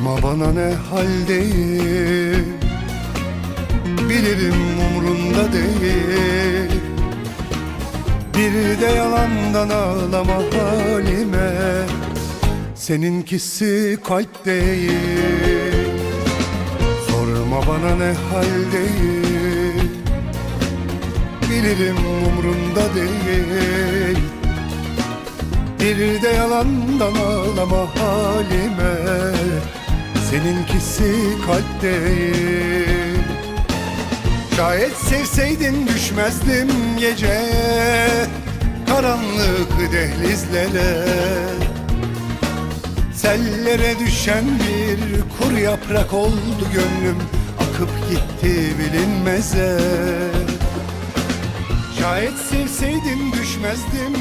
Sorma bana ne haldeyim? Bilirim umrunda değil. Bir de yalandan ağlama halime. Seninkisi kalp değil. Sorma bana ne haldeyim? Bilirim umrunda değil. Bir de yalandan ağlama halime Seninkisi kalp değil. Şayet sevseydin düşmezdim gece. Karanlık dehlizlere. Sellere düşen bir kur yaprak oldu gönlüm. Akıp gitti bilinmeze. Şayet sevseydin düşmezdim